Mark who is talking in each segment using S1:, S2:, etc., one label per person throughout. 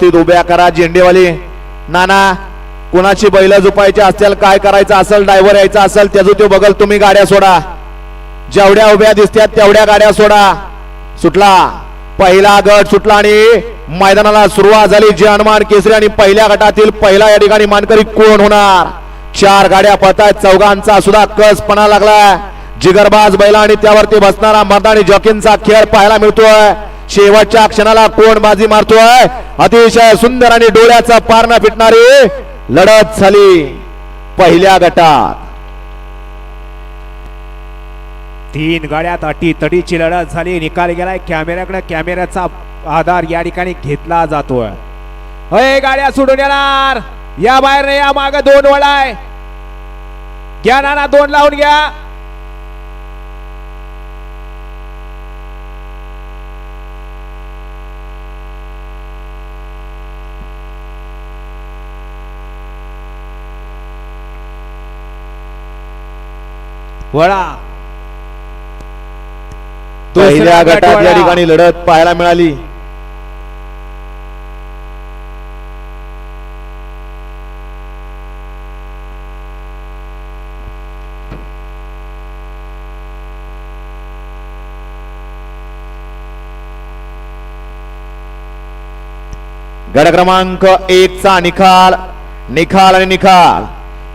S1: ते उभ्या करा झेंडेवाले. नाना कुणाची बैल झोपायची असतील काय करायचं असेल ड्रायव्हर यायचा असेल त्याचं तो बघल तुम्ही गाड्या सोडा. जेवढ्या उभ्या दिसत्यात तेवढ्या गाड्या सोडा. सुटला. पहिला गट सुटला आणि मैदानाला सुरुवात झाली. जे हनुमान केसरी आणि पहिल्या गटातील पहिला या ठिकाणी मानकरी कोण होणार? चार गाड्या पळतायत. चौघांचा सुद्धा कसपणा लागलाय. जिगरबाज बैला आणि त्यावरती बसणारा मर्दानी जॉकींचा खेळ पाहायला मिळतोय. शेवटच्या क्षणाला कोण बाजी मारतोय? अतिशय सुंदर आणि डोळ्याचा पारणा फिटणारी लढत झाली पहिल्या गटात.
S2: तीन गाड्यात अटी तडीची लढत झाली. निकाल गेलाय. कॅमेऱ्याकडे कॅमेऱ्याचा आधार या ठिकाणी घेतला जातोय. अय गाड्या सोडून येणार. या बाहेर या माग दोन वळाय. घ्या नाना दोन लावून घ्या. वळा.
S1: पहिल्या गटात या. ठिकाणी लढत पाहायला मिळाली. गट क्रमांक एक चा निकाल निकाल आणि निकाल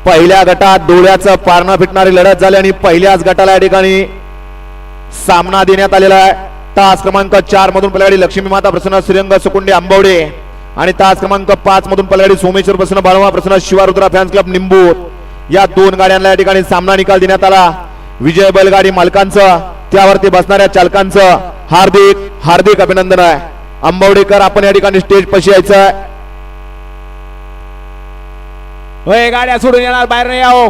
S1: पहिल्या गटात डोळ्याचं पारणं फिटणारी लढत झाली आणि पहिल्याच गटाला या ठिकाणी सामना देण्यात आलेला आहे. तास क्रमांक चार मधून पलगाडी लक्ष्मी माता प्रसन्न श्रीरंग सुकुंडे आंबवडे. आणि तास क्रमांक पाच मधून पलगाडी सोमेश्वर प्रसन्न बाळवा प्रसन्न शिवारुद्रा फॅन्स क्लब निंबूर. या दोन गाड्यांना या ठिकाणी सामना निकाल देण्यात आला. विजय बैलगाडी मालकांचं त्यावरती बसणाऱ्या चालकांचं हार्दिक हार्दिक अभिनंदन आहे. आंबवडेकर आपण या ठिकाणी स्टेज पशी यायचं आहे.
S2: गाड्या सोडून येणार बाहेर नाही आहो.